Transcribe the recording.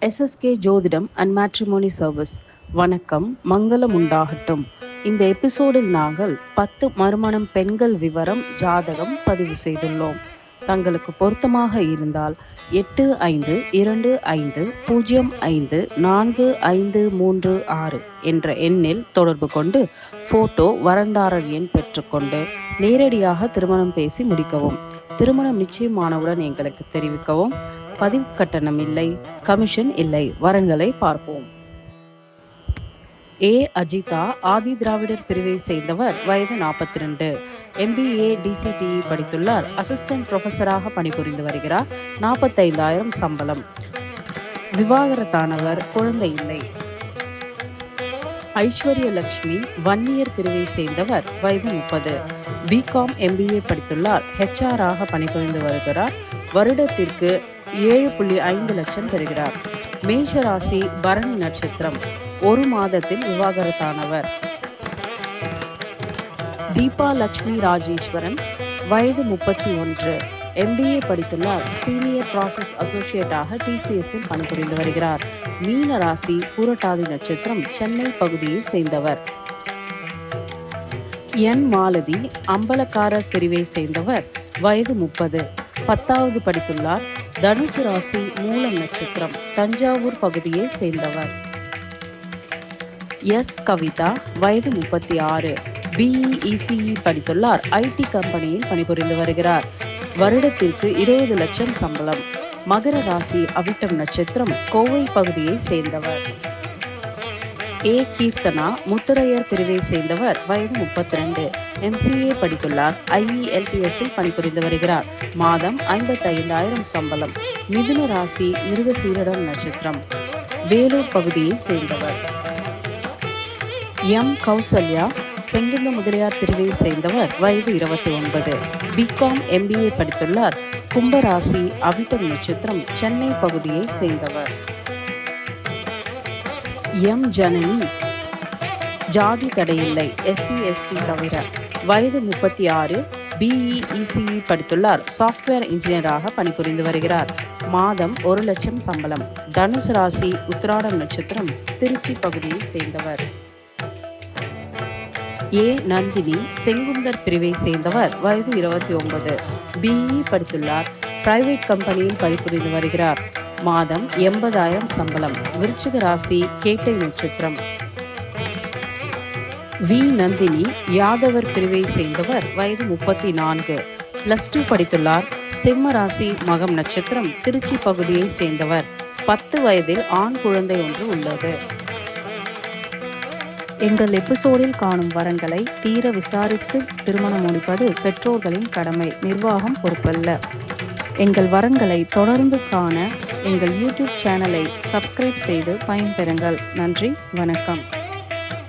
SSK ஜோதிடம் and matrimony service வணக்கம். மங்களம் உண்டாகட்டும். இந்த எபிசோடில் நாங்கள் பத்து மறுமணம் பெண்கள் விவரம் ஜாதகம் பதிவு செய்துள்ளோம். தங்களுக்கு பொருத்தமாக இருந்தால் எட்டு ஐந்து இரண்டு ஐந்து பூஜ்ஜியம் ஐந்து நான்கு ஐந்து மூன்று ஆறு என்ற எண்ணில் தொடர்பு கொண்டு போட்டோ வரந்தாரர் எண் பெற்றுக்கொண்டு நேரடியாக திருமணம் பேசி முடிக்கவும். திருமணம் நிச்சயமானவுடன் எங்களுக்கு தெரிவிக்கவும். பதிவு கட்டணம் இல்லை கமிஷன் இல்லை. வரன்களை பார்ப்போம். ஏ. அஜிதா ஆதி திராவிடர் பிரிவை சேர்ந்தவர் வயது நாற்பத்தி ரெண்டு எம்பிஏ டிசிடிஇ படித்துள்ளார். அசிஸ்டன்ட் ப்ரொஃபஸராக பணிபுரிந்து வருகிறார். நாற்பத்தைந்தாயிரம் சம்பளம். விவாகரத்தானவர் குழந்தை இல்லை. ஐஸ்வர்ய லட்சுமி வன்னியர் பிரிவை சேர்ந்தவர் வயது முப்பது. BCom MBA படித்துள்ளார். ஹெச்ஆராக பணிபுரிந்து வருகிறார். வருடத்திற்கு ஏழு புள்ளி ஐந்து லட்சம் பெறுகிறார். மேஷ ராசி பரணி நட்சத்திரம் ஒரு மாதத்தில் விவாகரத்தானவர். தீபா லட்சுமி ராஜேஸ்வரன் வயது முப்பத்தி ஒன்று. எம்பிஏ படித்துள்ளார். சீனியர் ப்ராசஸ் அசோசியேட்டாக டிசிஎஸ்ஸில் பணிபுரிந்து வருகிறார். மீன ராசி பூரட்டாதி நட்சத்திரம் சென்னை பகுதியை சேர்ந்தவர். என் மாலதி அம்பலக்காரர் பிரிவை சேர்ந்தவர். வயது முப்பது. பத்தாவது படித்துள்ளார். தனுசு ராசி மூலம் நட்சத்திரம் தஞ்சாவூர் பகுதியை சேர்ந்தவர். எஸ். கவிதா வயது முப்பத்தி ஆறு பிஇஇசிஇ படித்துள்ளார். ஐடி கம்பெனியில் பணிபுரிந்து வருகிறார். வருடத்திற்கு இருபது லட்சம் சம்பளம். மகர ராசி அவிட்டம் நட்சத்திரம் கோவை பகுதியை சேர்ந்தவர். ஏ. கீர்த்தனா முத்துரையர் பிரிவை சேர்ந்தவர் வயது முப்பத்தி ரெண்டு எம்சிஏ படித்துள்ளார். ஐஇஎல்டிஎஸ்ஸில் பணிபுரிந்து வருகிறார். மாதம் ஐம்பத்தி ஐந்தாயிரம் சம்பளம். மிதுன ராசி மிருகசீரடம் நட்சத்திரம். வேலூர் பகுதியை சேர்ந்தவர். எம். கௌசல்யா செங்குந்த முதலியார் பிரிவை சேர்ந்தவர் வயது இருபத்தி ஒன்பது பிகாம் எம்பிஏ படித்துள்ளார். கும்பராசி அவிட்டம் நட்சத்திரம் சென்னை பகுதியை சேர்ந்தவர். எம் ஜனனி. ஜாதி தடையில்லை எஸ்சி எஸ்டி தவிர. வயது முப்பத்தி ஆறு பிஇஇசிஇ படித்துள்ளார். சாஃப்ட்வேர் இன்ஜினியராக பணிபுரிந்து வருகிறார். மாதம் ஒரு லட்சம் சம்பளம். தனுஷ் ராசி உத்திராடம் நட்சத்திரம் திருச்சி பகுதியை சேர்ந்தவர். ஏ நந்தினி செங்குந்தர் பிரிவை சேர்ந்தவர். வயது இருபத்தி ஒன்பது. பிஇ படித்துள்ளார். பிரைவேட் கம்பெனியில் பணிபுரிந்து வருகிறார். மாதம் எண்பதாயிரம் சம்பளம். விருச்சிக ராசி கேட்டை நட்சத்திரம். வி. நந்தினி யாதவர் பிரிவை சேர்ந்தவர் வயது முப்பத்தி நான்கு பிளஸ் டூ படித்துள்ளார். சிம்ம ராசி மகம் நட்சத்திரம் திருச்சி பகுதியை சேர்ந்தவர். பத்து வயதில் ஆண் குழந்தை ஒன்று உள்ளது. எங்கள் எபிசோடில் காணும் வரங்களை தீர விசாரித்து திருமணம் முடிப்பது பெற்றோர்களின் கடமை நிர்வாகம் பொறுப்பல்ல. எங்கள் வரங்களை தொடர்ந்து காண எங்கள் யூடியூப் சேனலை சப்ஸ்கிரைப் செய்து பயன்பெறுங்கள். நன்றி வணக்கம்.